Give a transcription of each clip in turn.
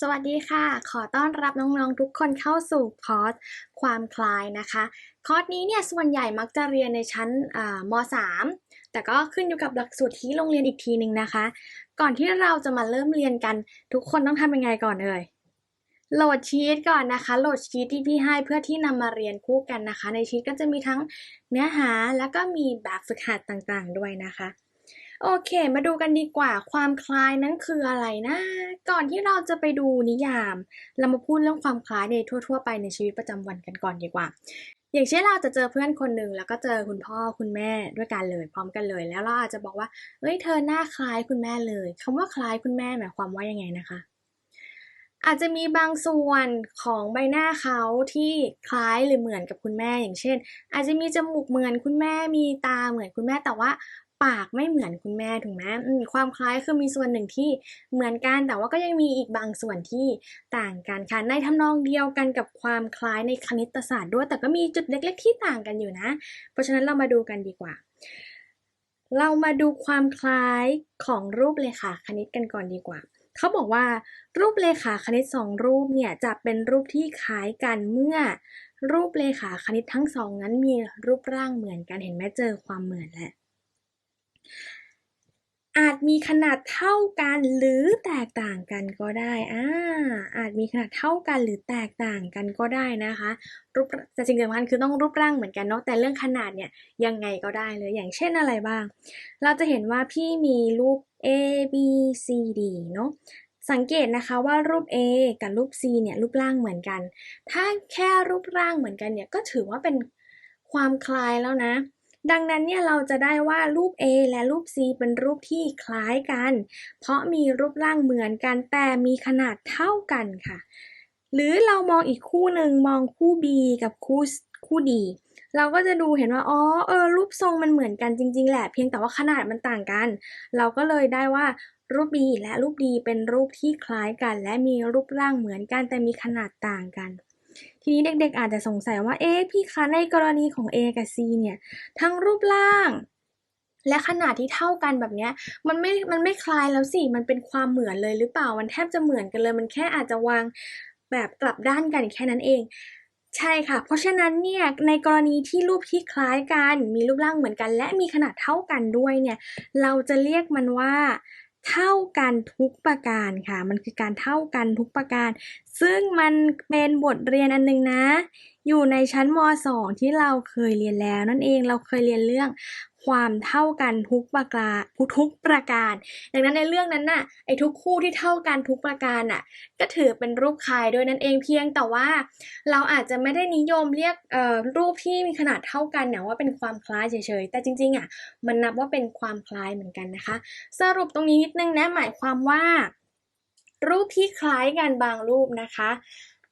สวัสดีค่ะ ขอต้อนรับน้องๆทุกคนเข้าสู่คอร์สความคลายนะคะ คอร์สนี้เนี่ยส่วนใหญ่มักจะเรียนในชั้นม 3 แต่ก็ขึ้นอยู่กับหลักสูตรที่โรงเรียนอีกทีหนึ่งนะคะ ก่อนที่เราจะมาเริ่มเรียนกันทุกคนต้องทำยังไงก่อนเอ่ย โหลดชีตก่อนนะคะ โหลดชีตที่พี่ให้เพื่อที่นำมาเรียนคู่กันนะคะ ในชีตก็จะมีทั้งเนื้อหาแล้วก็มีแบบฝึกหัดต่างๆด้วยนะคะ โอเค มาดูกันดีกว่าความคล้ายนั้นคืออะไรนะ ก่อนที่เราจะไปดูนิยาม เรามาพูดเรื่องความคล้ายในทั่ว ๆ ไปในชีวิตประจำวันกันก่อนดีกว่า อย่างเช่นเราจะเจอเพื่อนคนหนึ่งแล้วก็เจอคุณพ่อคุณแม่ด้วยกันเลย พร้อมกันเลย แล้วเราอาจจะบอกว่าเฮ้ยเธอหน้าคล้ายคุณแม่เลยคำว่าคล้ายคุณแม่หมายความว่ายังไงนะคะ อาจจะมีบางส่วนของใบหน้าเขาที่คล้ายหรือเหมือนกับคุณแม่ อย่างเช่น อาจจะมีจมูกเหมือนคุณแม่มีตาเหมือนคุณแม่แต่ว่า ปากไม่เหมือนคุณแม่ถูกไหมความคล้ายคือมีส่วนหนึ่งที่เหมือนกัน แต่ว่าก็ยังมีอีกบางส่วนที่ต่างกันค่ะในทำนองเดียวกันกับความคล้ายในคณิตศาสตร์ด้วย แต่ก็มีจุดเล็ก ๆ ที่ต่างกันอยู่นะ เพราะฉะนั้นเรามาดูกันดีกว่า เรามาดูความคล้ายของรูปเลขาคณิตกันก่อนดีกว่าเขาบอกว่ารูปเลขาคณิตสองรูปเนี่ยจะเป็นรูปที่คล้ายกันเมื่อ รูปเลขาคณิตทั้งสองนั้นมีรูปร่างเหมือนกันเห็นไหมเจอความเหมือนแล้ว อาจมีขนาดเท่ากันหรือแตกต่างกันก็ได้อ่าอาจมีขนาดเท่ากันหรือแตกต่างกันก็ได้นะคะ รูปแต่สิ่งสำคัญคือต้องรูปร่างเหมือนกันเนาะ แต่เรื่องขนาดเนี่ยยังไงก็ได้เลย อย่างเช่นอะไรบ้าง เราจะเห็นว่าพี่มีรูป A B C D เนาะ สังเกตนะคะว่ารูป A กับรูป C เนี่ยรูปร่างเหมือนกัน ถ้าแค่รูปร่างเหมือนกันเนี่ยก็ถือว่าเป็นความคล้ายแล้วนะ ดังนั้นเนี่ยเราจะได้ว่ารูป A และรูป C เป็นรูปที่คล้ายกัน เพราะมีรูปร่างเหมือนกันแต่มีขนาดเท่ากันค่ะ หรือเรามองอีกคู่หนึ่งมองคู่ B กับคู่คู่ D เราก็จะดูเห็นว่า อ๋อ เออ รูปทรงมันเหมือนกันจริง ๆ แหละ เพียงแต่ว่าขนาดมันต่างกัน เราก็เลยได้ว่ารูป B และรูป D เป็นรูปที่คล้ายกัน และมีรูปร่างเหมือนกันแต่มีขนาดต่างกัน ทีนี้เด็กๆอาจจะสงสัยว่าเอ๊ะพี่คะในกรณีของ A กับ C เนี่ยทั้งรูปร่าง และขนาดที่เท่ากันแบบนี้มันไม่ มันไม่คล้ายแล้วสิ มันเป็นความเหมือนเลยหรือเปล่า มันแทบจะเหมือนกันเลย มันแค่อาจจะวางแบบกลับด้านกันแค่นั้นเองใช่ค่ะ เพราะฉะนั้นเนี่ยในกรณีที่รูปที่คล้ายกัน มีรูปร่างเหมือนกัน และมีขนาดเท่ากันด้วยเนี่ย เราจะเรียกมันว่า เท่ากันทุกประการค่ะ มันคือการเท่ากันทุกประการ ซึ่งมันเป็นบทเรียนอันหนึงนะ อยู่ในชั้นม .2 ที่เราเคยเรียนแล้วนั่นเองเราเคยเรียนเรื่อง ความเท่ากันทุกประการทุกประการ ดังนั้นในเรื่องนั้นน่ะไอ้ทุกคู่ที่เท่ากันทุกประการน่ะก็ถือเป็นรูปคล้ายด้วยนั่นเองเพียงแต่ว่า เราอาจจะไม่ได้นิยมเรียกรูปที่มีขนาดเท่ากันเนี่ยว่าเป็นความคล้ายเฉยๆ แต่จริงๆอะมันนับว่าเป็นความคล้ายเหมือนกันนะคะ สรุปตรงนี้นิดนึงนะหมายความว่า รูปที่คล้ายกันบางรูปนะคะ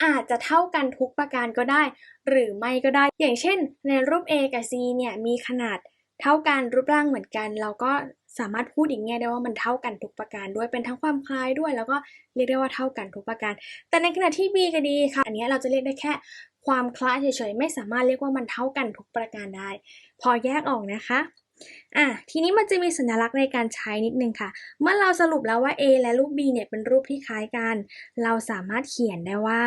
อาจจะเท่ากันทุกประการก็ได้ หรือไม่ก็ได้ อย่างเช่น ในรูป A กับ C เนี่ยมีขนาด เท่ากันรูปร่างเหมือนกัน เราก็สามารถพูดอีกแง่ได้ว่ามันเท่ากันทุกประการด้วยเป็นทั้งความคล้ายด้วย แล้วก็เรียกได้ว่าเท่ากันทุกประการ แต่ในขณะที่ B กับ D ค่ะอันนี้เราจะเรียกได้แค่ความคล้ายเฉยๆไม่สามารถเรียกว่ามันเท่ากันทุกประการได้ พอแยกออกนะคะอะทีนี้มันจะมีสัญลักษณ์ในการใช้นิดนึงค่ะ เมื่อเราสรุปแล้วว่า A และรูป B เนี่ยเป็นรูปที่คล้ายกัน เราสามารถเขียนได้ว่า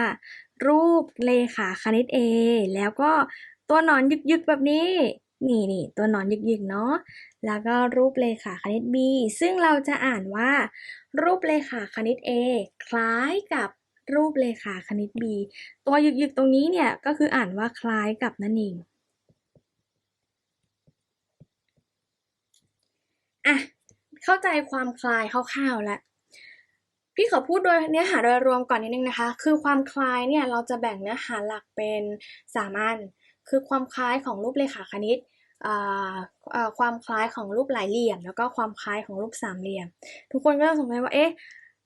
รูปเลขาคณิต A แล้วก็ตัวหนอนยึกๆแบบนี้ นี่นี่ตัวนอนยึกๆเนาะ แล้วก็รูปเลขาคณิต B ซึ่งเราจะอ่านว่า รูปเลขาคณิต A คล้ายกับรูปเลขาคณิต B ตัวยึกๆตรงนี้เนี่ยก็คืออ่านว่าคล้ายกับนั่นเองอะเข้าใจความคล้ายคร่าวๆแล้วพี่ขอพูดโดยเนื้อหาโดยรวมก่อนนิดนึงนะคะ คือความคล้ายเนี่ยเราจะแบ่งเนื้อหาหลักเป็นสามอัน คือความคล้ายของรูปเลขาคณิตความคล้ายของรูปหลายเหลี่ยม แล้วก็ความคล้ายของรูปสามเหลี่ยม ทุกคนก็สงสัยว่าเอ๊ะ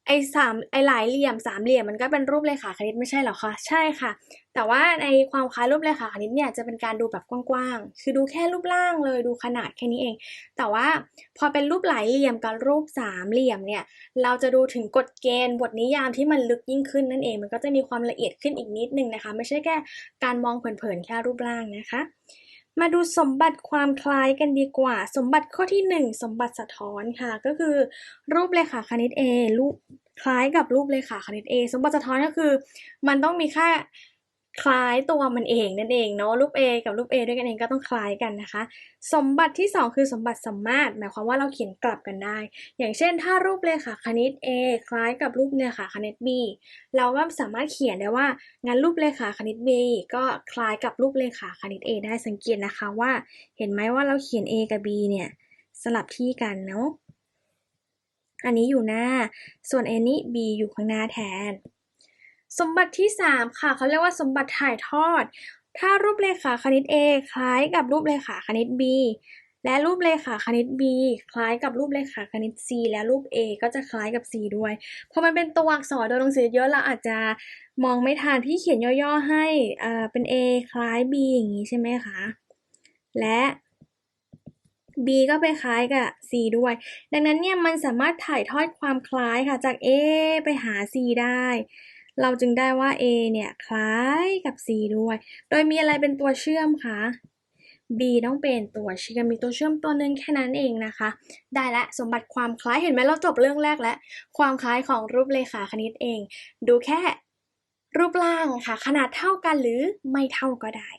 ไอ้สามไอ้หลายเหลี่ยมสามเหลี่ยมมันก็เป็นรูปเลขาคณิตไม่ใช่เหรอคะใช่ค่ะ แต่ว่าในความคล้ายรูปเลขาคณิตเนี่ยจะเป็นการดูแบบกว้างๆคือดูแค่รูปร่างเลยดูขนาดแค่นี้เอง แต่ว่าพอเป็นรูปหลายเหลี่ยมกับรูปสามเหลี่ยมเนี่ยเราจะดูถึงกฎเกณฑ์บทนิยามที่มันลึกยิ่งขึ้นนั่นเอง มันก็จะมีความละเอียดขึ้นอีกนิดนึงนะคะ ไม่ใช่แค่การมองเผินๆแค่รูปร่างนะคะ มาดูสมบัติความคล้ายกันดีกว่า สมบัติข้อที่ 1 สมบัติสะท้อนค่ะ ก็คือรูปเลขาคณิต A รูปคล้ายกับรูปเลขาคณิต A สมบัติสะท้อนก็คือ มันต้องมีค่า คล้ายตัวมันเองนั่นเองเนาะรูป A กับรูป A ด้วยกันเองก็ต้องคล้ายกันนะคะ สมบัติที่ 2 คือสมบัติสัมมาตรหมายความว่าเราเขียนกลับกันได้ อย่างเช่น ถ้ารูปเลขาคณิต A คล้ายกับรูปเลขาคณิต B เราก็สามารถเขียนได้ว่างั้นรูปเลขาคณิต B ก็คล้ายกับรูปเลขาคณิต A ได้สังเกตนะคะว่า เห็นไหมว่าเราเขียน A กับ B เนี่ยสลับที่กันเนาะอันนี้อยู่หน้า ส่วน A นี้ B อยู่ข้างหน้าแทน สมบัติที่ 3 ค่ะเขาเรียกว่าสมบัติถ่ายทอด ถ้ารูปเลขาคณิต A คล้ายกับรูปเลขาคณิต B และรูปเลขาคณิต B คล้ายกับรูปเลขาคณิต C และรูป A ก็จะคล้ายกับ C ด้วยพอมันเป็นตัวอักษรตัวหนังสือเยอะเราอาจจะมองไม่ทันพี่เขียนย่อๆให้อ่อเป็น A คล้าย B อย่างนี้ใช่ไหมคะและ B ก็ไปคล้ายกับ C ด้วย ดังนั้นเนี่ยมันสามารถถ่ายทอดความคล้ายค่ะจาก A ไปหา C ได้ เราจึงได้ว่า A เนี่ยคล้ายกับ C ด้วย โดยมีอะไรเป็นตัวเชื่อมคะ B ต้องเป็นตัวเชื่อมมีตัวเชื่อมตัวหนึ่งแค่นั้นเองนะคะ ได้ละสมบัติความคล้ายเห็นไหมเราจบเรื่องแรกแล้ว ความคล้ายของรูปเลขาคณิตเอง ดูแค่รูปร่างค่ะ ขนาดเท่ากันหรือไม่เท่าก็ได้